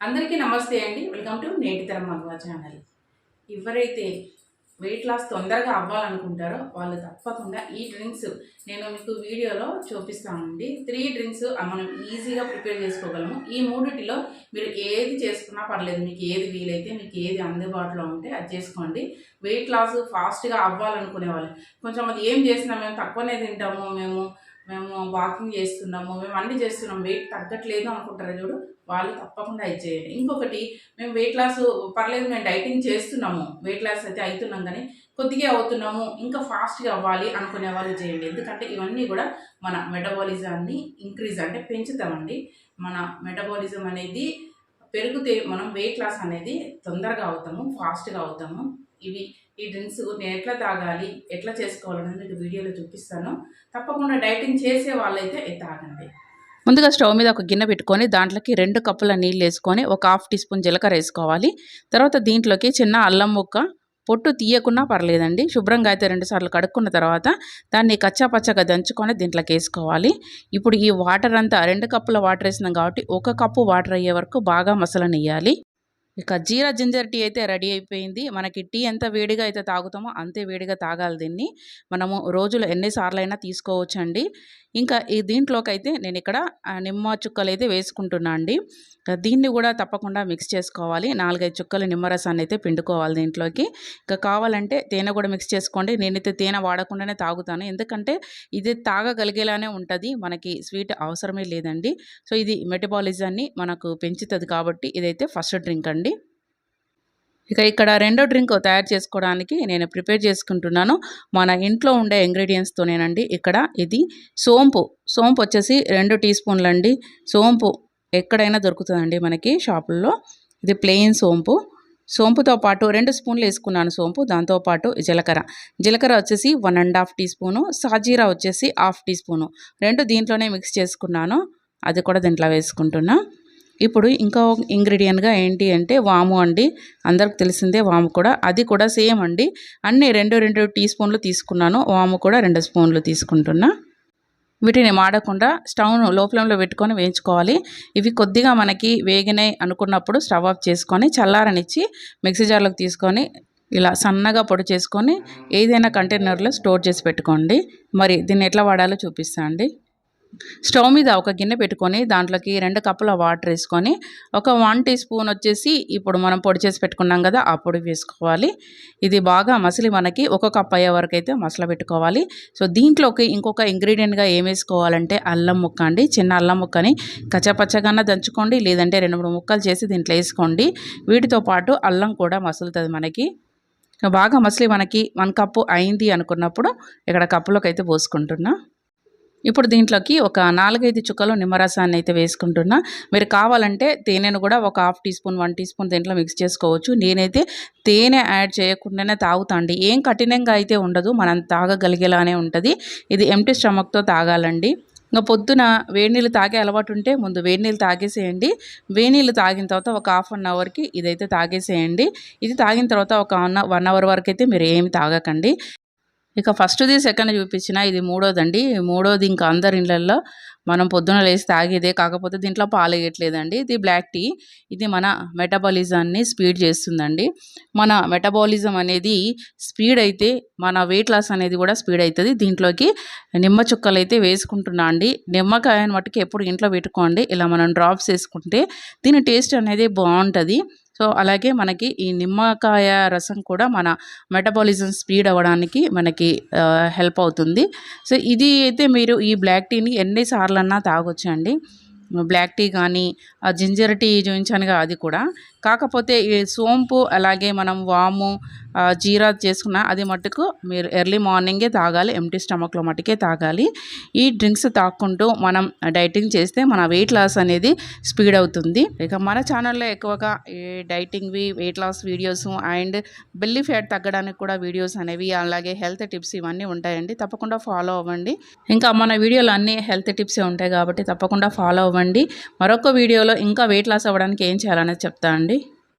అందరికీ నమస్తే అండి. వెల్కమ్ టు నేటితరం మగవా ఛానల్. ఎవరైతే వెయిట్ లాస్ తొందరగా అవ్వాలనుకుంటారో వాళ్ళు తప్పకుండా ఈ డ్రింక్స్ నేను మీకు వీడియోలో చూపిస్తానండి. త్రీ డ్రింక్స్ మనం ఈజీగా ప్రిపేర్ చేసుకోగలము. ఈ మూడిటిలో మీరు ఏది చేసుకున్నా పర్లేదు మీకు ఏది వీలైతే మీకు ఏది అందుబాటులో ఉంటే అది చేసుకోండి. వెయిట్ లాస్ ఫాస్ట్గా అవ్వాలనుకునే వాళ్ళు. కొంచెం అది ఏం చేసినా మేము తక్కువనే తింటాము మేము మేము వాకింగ్ చేస్తున్నాము మేము అన్నీ చేస్తున్నాం. వెయిట్ తగ్గట్లేదు అనుకుంటారు చూడు. వాళ్ళు తప్పకుండా ఇది చేయండి. ఇంకొకటి మేము వెయిట్ లాస్ పర్లేదు మేము డైటింగ్ చేస్తున్నాము. వెయిట్ లాస్ అయితే అవుతున్నాం కానీ కొద్దిగా అవుతున్నాము. ఇంకా ఫాస్ట్గా అవ్వాలి అనుకునే వాళ్ళు చేయండి. ఎందుకంటే ఇవన్నీ కూడా మన మెటబాలిజాన్ని ఇంక్రీజ్ అంటే పెంచుతామండి. మన మెటబాలిజం అనేది పెరిగితే మనం వెయిట్ లాస్ అనేది తొందరగా అవుతాము ఫాస్ట్గా అవుతాము. ఇవి ఈ డ్రింక్స్ నేను ఎట్లా తాగాలి ఎట్లా చేసుకోవాలని మీకు వీడియోలో చూపిస్తాను. తప్పకుండా డైటింగ్ చేసే వాళ్ళైతే తాగండి. ముందుగా స్టవ్ మీద ఒక గిన్నె పెట్టుకొని దాంట్లోకి రెండు కప్పుల నీళ్ళు వేసుకొని ఒక హాఫ్ టీ స్పూన్ జీలకర్ర వేసుకోవాలి. తర్వాత దీంట్లోకి చిన్న అల్లం ముక్క పొట్టు తీయకున్నా పర్లేదండి. శుభ్రంగా అయితే రెండు సార్లు కడుక్కున్న తర్వాత దాన్ని కచ్చా పచ్చగా దంచుకొని దీంట్లోకి వేసుకోవాలి. ఇప్పుడు ఈ వాటర్ అంతా రెండు కప్పుల వాటర్ వేసినాం కాబట్టి ఒక కప్పు వాటర్ అయ్యే వరకు బాగా మసలనియ్యాలి. ఇక జీరా జింజర్ టీ అయితే రెడీ అయిపోయింది. మనకి టీ ఎంత వేడిగా అయితే తాగుతామో అంతే వేడిగా తాగాలి దీన్ని. మనము రోజులో ఎన్నిసార్లు అయినా తీసుకోవచ్చండి. ఇంకా ఈ దీంట్లోకి అయితే నేను ఇక్కడ నిమ్మ చుక్కలు అయితే వేసుకుంటున్నా అండి. దీన్ని కూడా తప్పకుండా మిక్స్ చేసుకోవాలి. నాలుగైదు చుక్కలు నిమ్మరసాన్ని అయితే పిండుకోవాలి దీంట్లోకి. ఇంకా కావాలంటే తేనె కూడా మిక్స్ చేసుకోండి. నేనైతే తేనె వాడకుండానే తాగుతాను. ఎందుకంటే ఇది తాగగలిగేలానే ఉంటుంది. మనకి స్వీట్ అవసరమే లేదండి. సో ఇది మెటబాలిజాన్ని మనకు పెంచుతుంది కాబట్టి ఇదైతే ఫస్ట్ డ్రింక్ అండి. ఇక ఇక్కడ రెండో డ్రింక్ తయారు చేసుకోవడానికి నేను ప్రిపేర్ చేసుకుంటున్నాను. మన ఇంట్లో ఉండే ఇంగ్రీడియంట్స్తోనేనండి ఇక్కడ ఇది సోంపు. సోంపు వచ్చేసి రెండు టీ స్పూన్లు అండి. సోంపు ఎక్కడైనా దొరుకుతుందండి మనకి షాపుల్లో. ఇది ప్లెయిన్ సోంపు. సోంపుతో పాటు రెండు స్పూన్లు వేసుకున్నాను సోంపు. దాంతోపాటు జీలకర్ర. జీలకర్ర వచ్చేసి one and half teaspoon. సాజీరా వచ్చేసి హాఫ్ టీ స్పూను. రెండు దీంట్లోనే మిక్స్ చేసుకున్నాను. అది కూడా దీంట్లో వేసుకుంటున్నా. ఇప్పుడు ఇంకా ఇంగ్రీడియంట్గా ఏంటి అంటే వాము అండి. అందరికి తెలిసిందే వాము కూడా. అది కూడా సేమ్ అండి. అన్నీ రెండు రెండు టీ స్పూన్లు తీసుకున్నాను. వాము కూడా రెండు స్పూన్లు తీసుకుంటున్నా. వీటిని మాడకుండా స్టవ్ను లో ఫ్లేమ్లో పెట్టుకొని వేయించుకోవాలి. ఇవి కొద్దిగా మనకి వేగినాయి అనుకున్నప్పుడు స్టవ్ ఆఫ్ చేసుకొని చల్లారనిచ్చి మిక్సీ జార్లోకి తీసుకొని ఇలా సన్నగా పొడి చేసుకొని ఏదైనా కంటైనర్లో స్టోర్ చేసి పెట్టుకోండి. మరి దీన్ని ఎట్లా వాడాలో చూపిస్తా అండి. స్టవ్ మీద ఒక గిన్నె పెట్టుకొని దాంట్లోకి రెండు కప్పుల వాటర్ వేసుకొని ఒక వన్ టీ స్పూన్ వచ్చేసి ఇప్పుడు మనం పొడి చేసి పెట్టుకున్నాం కదా ఆ పొడి వేసుకోవాలి. ఇది బాగా మసిలి మనకి ఒక కప్ అయ్యే వరకు అయితే మసల పెట్టుకోవాలి. సో దీంట్లోకి ఇంకొక ఇంగ్రీడియంట్గా ఏం వేసుకోవాలంటే అల్లం ముక్క అండి. చిన్న అల్లం ముక్కని కచ్చపచ్చగానే దంచుకోండి లేదంటే రెండు మూడు ముక్కలు చేసి దీంట్లో వేసుకోండి. వీటితో పాటు అల్లం కూడా మసులుతుంది మనకి. బాగా మసిలి మనకి వన్ కప్పు అయింది అనుకున్నప్పుడు ఇక్కడ కప్పులోకి అయితే పోసుకుంటున్నా. ఇప్పుడు దీంట్లోకి ఒక నాలుగైదు చుక్కలు నిమ్మరసాన్ని అయితే వేసుకుంటున్నా. మీరు కావాలంటే తేనెను కూడా ఒక half teaspoon one teaspoon దీంట్లో మిక్స్ చేసుకోవచ్చు. నేనైతే తేనె యాడ్ చేయకుండానే తాగుతాండి ఏం కఠినంగా అయితే ఉండదు మనం తాగగలిగేలానే ఉంటుంది. ఇది ఎంటీ స్టమక్తో తాగాలండి. ఇంకా పొద్దున వేడి నీళ్ళు తాగే అలవాటు ఉంటే ముందు వేడి నీళ్ళు తాగేసేయండి. వేడి నీళ్ళు తాగిన తర్వాత ఒక హాఫ్ అన్ అవర్కి ఇదైతే తాగేసేయండి. ఇది తాగిన తర్వాత ఒక వన్ వన్ అవర్ వరకు అయితే మీరు ఏమి తాగకండి. ఇక ఫస్ట్ది సెకండ్ చూపించిన ఇది మూడోదండి. మూడోది ఇంకా అందరి ఇళ్ళల్లో మనం పొద్దున లేచి తాగేదే కాకపోతే దీంట్లో పాలేయట్లేదండి ఇది బ్లాక్ టీ. ఇది మన మెటబాలిజాన్ని స్పీడ్ చేస్తుందండి. మన మెటబాలిజం అనేది స్పీడ్ అయితే మన వెయిట్ లాస్ అనేది కూడా స్పీడ్ అవుతుంది. దీంట్లోకి నిమ్మ చుక్కలు అయితే వేసుకుంటున్నా అండి. నిమ్మకాయని మట్టుకు ఎప్పుడు ఇంట్లో పెట్టుకోండి. ఇలా మనం డ్రాప్స్ వేసుకుంటే దీని టేస్ట్ అనేది బాగుంటుంది. సో అలాగే మనకి ఈ నిమ్మకాయ రసం కూడా మన మెటబాలిజం స్పీడ్ అవ్వడానికి మనకి హెల్ప్ అవుతుంది. సో ఇది అయితే మీరు ఈ బ్లాక్ టీని ఎన్నిసార్లన్నా తాగొచ్చండి. బ్లాక్ టీ కానీ ఆ జింజర్ టీ చూపించానుగా అది కూడా. కాకపోతే ఈ సోంపు అలాగే మనం వాము జీరా చేసుకున్న అది మటుకు మీరు ఎర్లీ మార్నింగే తాగాలి ఎంటీ స్టమక్లో మటుకే తాగాలి. ఈ డ్రింక్స్ తాక్కుంటూ మనం డైటింగ్ చేస్తే మన వెయిట్ లాస్ అనేది స్పీడ్ అవుతుంది. ఇక మన ఛానల్లో ఎక్కువగా ఈ డైటింగ్వి weight loss videos and belly fat తగ్గడానికి కూడా వీడియోస్ అనేవి అలాగే హెల్త్ టిప్స్ ఇవన్నీ ఉంటాయండి. తప్పకుండా ఫాలో అవ్వండి. ఇంకా మన వీడియోలు అన్నీ హెల్త్ టిప్సే ఉంటాయి కాబట్టి తప్పకుండా ఫాలో అవ్వండి. మరొక వీడియోలో ఇంకా వెయిట్ లాస్ అవ్వడానికి ఏం చేయాలనేది చెప్తా అండి.